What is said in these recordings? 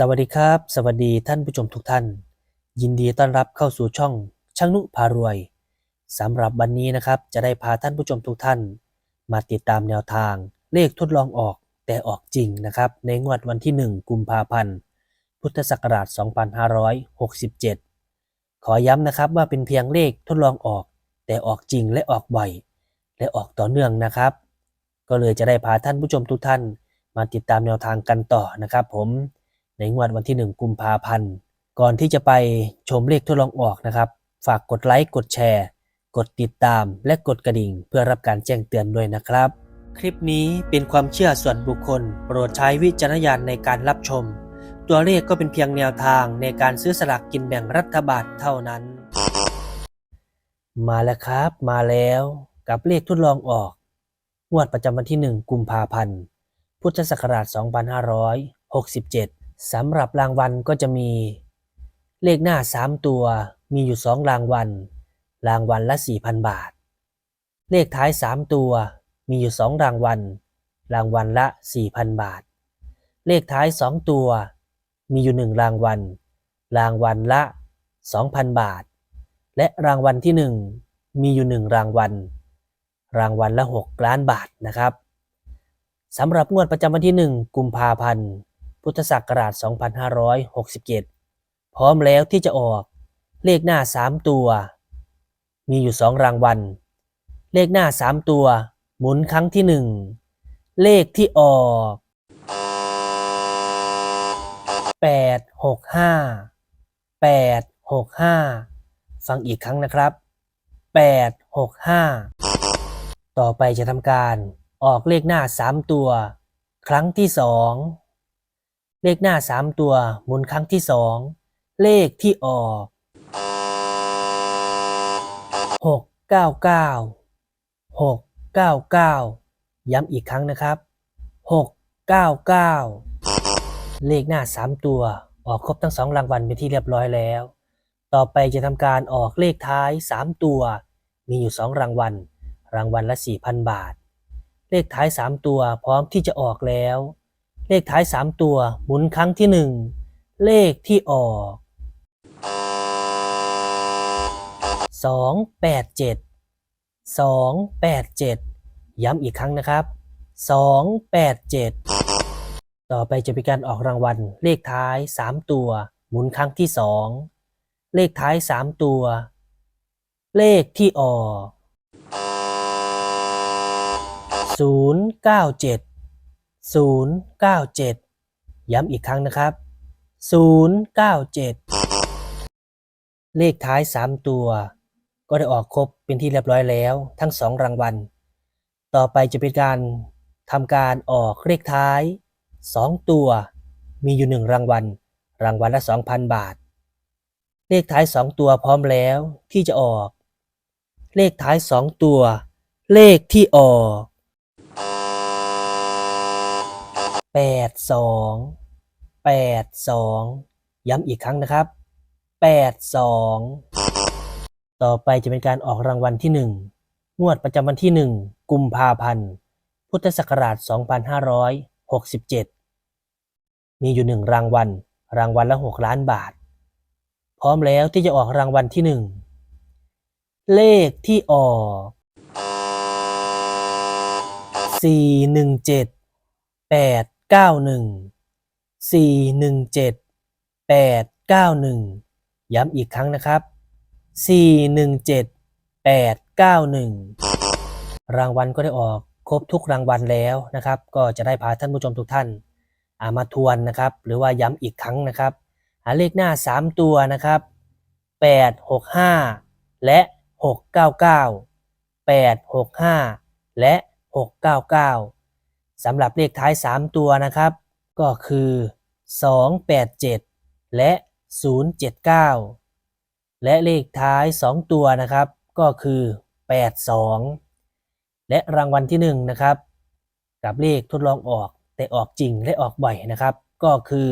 สวัสดีครับ สวัสดีท่านผู้ชมทุกท่าน ยินดีต้อนรับเข้าสู่ช่องช่างนุพารวยสำหรับวันนี้นะครับ จะได้พาท่านผู้ชมทุกท่าน มาติดตามแนวทาง เลขทดลองออกแต่ออกจริงนะครับ ในงวดวันที่ 1 กุมภาพันธ์ พุทธศักราช 2567 ขอย้ำนะครับว่าเป็นเพียงเลขทดลองออก แต่ออกจริงและออกบ่อย และออกต่อเนื่องนะครับ ก็เลยจะได้พาท่านผู้ชมทุกท่าน มาติดตามแนวทางกันต่อนะครับ ผม ในงวดวันที่ 1 กุมภาพันธ์ ก่อนที่จะไปชมเลขทดลองออกนะครับ ฝากกดไลค์กดแชร์ กดติดตามและกดกระดิ่ง เพื่อรับการแจ้งเตือนด้วยนะครับ คลิปนี้เป็นความเชื่อส่วนบุคคล โปรดใช้วิจารณญาณในการรับชม ตัวเลขก็เป็นเพียงแนวทางในการซื้อสลากกินแบ่งรัฐบาลเท่านั้น มาแล้วครับมาแล้วกับเลขทดลองออกงวดประจำวันที่ 1 กุมภาพันธ์ พุทธศักราช 2567 สำหรับรางวัลก็จะมี เลขหน้า 3 ตัวมีอยู่ 2 รางวัล รางวัลละ 4,000 บาท เลขท้าย 3 ตัวมีอยู่ 2 รางวัล รางวัลละ 4,000 บาท เลขท้าย 2 ตัว มีอยู่ 1 รางวัล รางวัลละ 2,000 บาท และรางวัลที่ 1 มีอยู่ 1 รางวัล รางวัลละ 6 ล้านบาทนะครับสำหรับงวดประจำวันที่ 1 กุมภาพันธ์ พุทธศักราช 2567 พร้อมแล้วที่จะออกเลขหน้า 3 ตัว มีอยู่ 2 รางวัล เลขหน้า 3 ตัว หมุนครั้งที่ 1 เลขที่ออก 865 865 ฟังอีกครั้งนะครับ 865 ต่อไปจะทำการออกเลขหน้า 3 ตัว ครั้งที่ 2 เลขหน้า3ตัวหมุนครั้งที่2เลขที่ออก699 699ย้ำอีกครั้งนะครับ699เก้าเลขหน้า3ตัวออกครบทั้ง2รางวัลเป็นที่เรียบร้อยแล้ว ต่อไปจะทำการออกเลขท้าย3ตัว มีอยู่2รางวัล รางวัลละ4,000บาท เลขท้าย3ตัวพร้อมที่จะออกแล้ว เลขท้าย 3 ตัวหมุนครั้งที่ 1 เลขที่ออก 287 287 ย้ำอีกครั้งนะครับ 287 ต่อไปจะเป็นการออกรางวัลเลขท้าย 3 ตัว หมุนครั้งที่ 2 เลขท้าย 3 ตัว เลขที่ออก097 097 ย้ำอีกครั้งนะครับ 097 เลขท้าย 3 ตัว ก็ได้ออกครบเป็นที่เรียบร้อยแล้วทั้ง 2 รางวัล ต่อไปจะเป็นการทำการออกเลขท้าย 2 ตัว มีอยู่ 1 รางวัล รางวัลละ 2,000 บาท เลขท้าย 2 ตัวพร้อมแล้วที่จะออก เลขท้าย 2 ตัว เลขที่ออก แปดสองแปดสองย้ำอีกครั้งนะครับแปดสองต่อไปจะเป็นการออกรางวัลที่หนึ่งงวดประจำวันที่หนึ่งกุมภาพันธ์พุทธศักราช 2567 มีอยู่หนึ่งรางวัล รางวัลละ 6 ล้านบาท พร้อมแล้วที่จะออกรางวัลที่หนึ่งเลขที่ออกสี่หนึ่งเจ็ดแปด เก้าหนึ่งสี่หนึ่งเจ็ดแปดเก้าหนึ่งย้ำอีกครั้งนะครับสี่หนึ่งเจ็ดแปดเก้าหนึ่งรางวัลก็ได้ออกครบทุกรางวัลแล้วนะครับ ก็จะได้พาท่านผู้ชมทุกท่านอามาทวนนะครับ หรือว่าย้ำอีกครั้งนะครับ หาเลขหน้า 3 ตัวนะครับ 8 6 5 และ 699 8 6 5 และ 699 สำหรับเลขท้าย 3 ตัวนะครับ ก็คือ 287 และ 079 และเลขท้าย 2 ตัวนะครับ ก็คือ 82 และรางวัลที่1นะครับกับเลขทดลองออกแต่ออกจริงและออกบ่อยนะครับ ก็คือ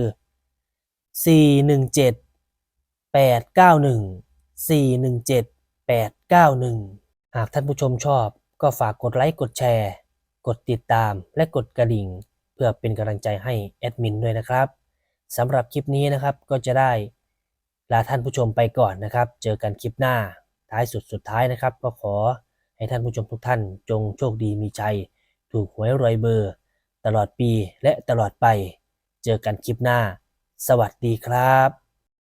417 891 417 891 หากท่านผู้ชมชอบก็ฝากกดไลค์กดแชร์ กดติดตามและกดกระดิ่ง เพื่อเป็นกำลังใจให้แอดมินด้วยนะครับสำหรับคลิปนี้นะครับก็จะได้ลาท่านผู้ชมไปก่อนนะครับ เจอกันคลิปหน้าท้ายสุดสุดท้ายนะครับ ก็ขอให้ท่านผู้ชมทุกท่านจงโชคดีมีชัย ถูกหวยรวยเบอร์ ตลอดปีและตลอดไป เจอกันคลิปหน้า สวัสดีครับ